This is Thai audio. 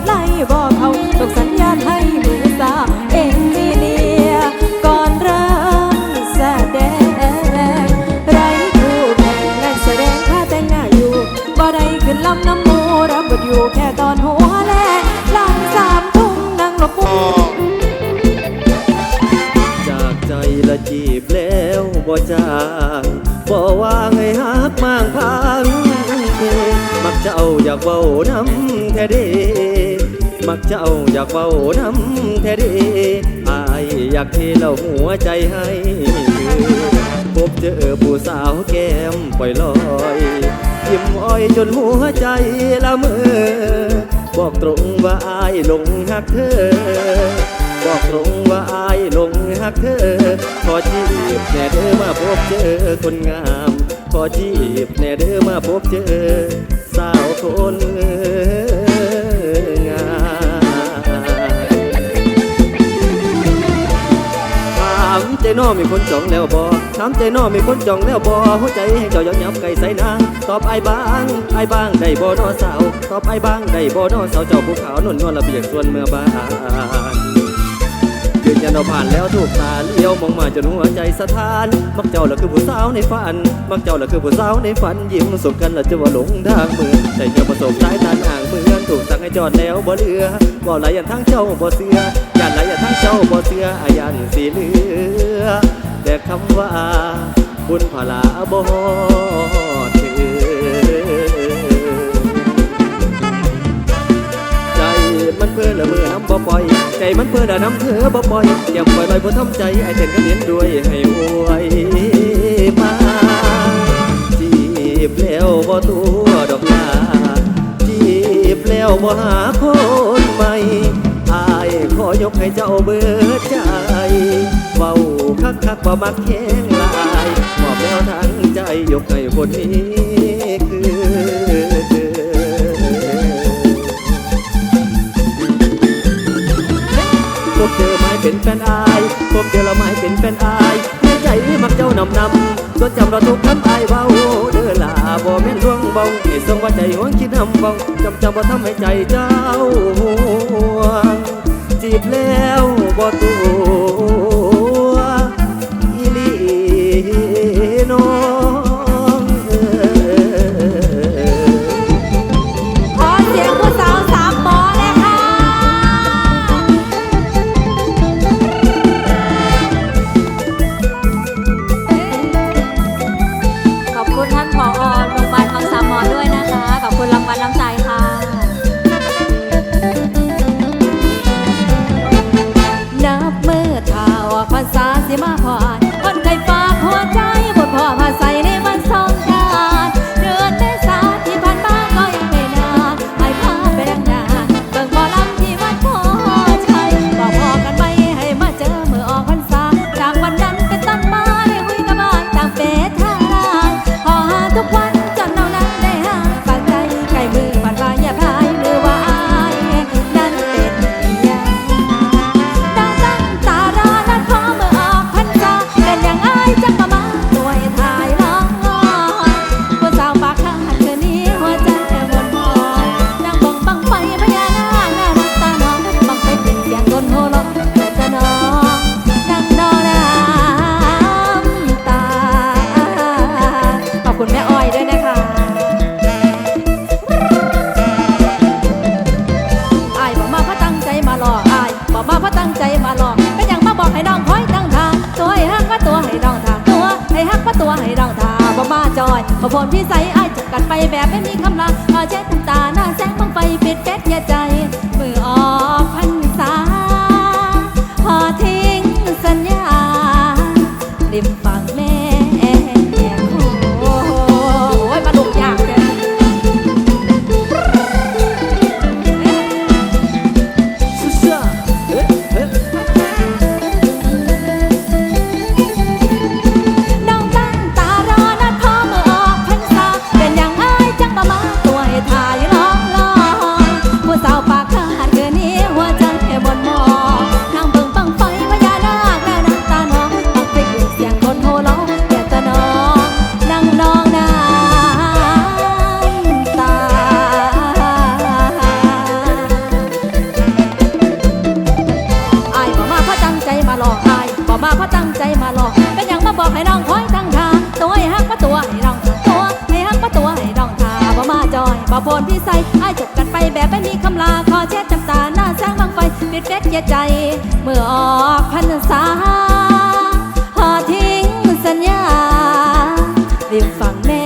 ดไล่บอกเขาส่งสัญญาณให้มือสาเอ็นจิเนียก่อนเริ่มแสดงไรคู่แข่งงานแสดงค่าแต่งหน้าอยู่บ่ได้ขึ้นลำน้ำมูรับบทอยู่แค่ตอนหัวแลหลังสามทุ่มนั่งหลบมุมจากใจละจีบแล้วบ่จางบ่ว่าไงฮักมางพัง เจ้าอยากเว้าน้ำแท้เดมักเจ้าอยากเว้าน้ำแท้เดอายอยากเทเล่าหัวใจให้พบเจอผู้สาวแก้มปล่อยลอยยิ้มอ้อยจนหัวใจละเมอบอกตรงว่าอายหลงหักเธอ บอกตรงว่าอายหลงหักเธอ ขอจีบแน่เด้อมาพบเจอคนงาม ขอจีบแน่เด้อมาพบเจอาวคนงามถามใจน้อมีคนจองแล้วบอถามใจน้อมีคนจองแล้วบอหัวใจให้เจ้ายับยับไก่ใส่นางตอบไอ้บ้างไอ้บ้างได้บ่นอสาว ตอบไอ้บ้างได้บ่นอสาวเจ้าภูเขาหนวลนวลระเบียงส่วนเมื่อบ้าน ยันเราผ่านแล้วถูกตาเลี้ยวมองมาจนหัวใจสะท้าน มักเจ้าละคือผู้สาวในฝัน มักเจ้าละคือผู้สาวในฝันยิ้มสบกันละจะว่าหลงทางเมืองใจเธอประสบสายตาห่างเมืองถูกสั่งให้จอดแล้วบ่เรือบ่ไหลยันทั้งเจ้าบ่เสือยันไหลยันทั้งเจ้าบ่เสืออายันสีเหลือแต่คำว่าบุญพลาบ่ถือใจมันเพื่อละมือน้ำบ่ปล่อย ใจมันเพื่อละน้ำเธอบ่ปล่อยอย่าปล่อยลอยบ่ทำใจไอ้เต้นก็เห็นด้วยให้อวยมาจีบแล้วบ่ตัวดอกลาจีบแล้วบ่หาคนใหม่อายขอยกให้เจ้าเบิดใจเบาคักคักๆว่มักแข้งลายมอบแล้วทั้งใจยกให้คนนี้ บเจอไม้เป็นแฟนอายพบเจอละไม้เป็นแฟนอายในใจมักเจ้านำนำจดจำเราทุกคำอายเบาเด้อลาบ่แม่นดวงเบาให้ทรงว่าใจหวงคิดทำเบาจำจำบ่ทำให้ใจเจ้า มาพอ ตัวให้น้องทาบ่มาจอยพอพรพี่ใสอายจบกันไปแบบไม่มีคำลาเอเช็ดน้ำตาหน้าแสงบังไฟปิดเป็ดย่าใจ บ่โพนพิสัยอ้าจบกันไปแบบไม่มีคำลา ขอเช็ดน้ำตาหน้าสร้งบังไฟปิดเฟกเยีใจ เมื่อออกพรรษาหอทิ้งสัญญาเริมฝั่งแม่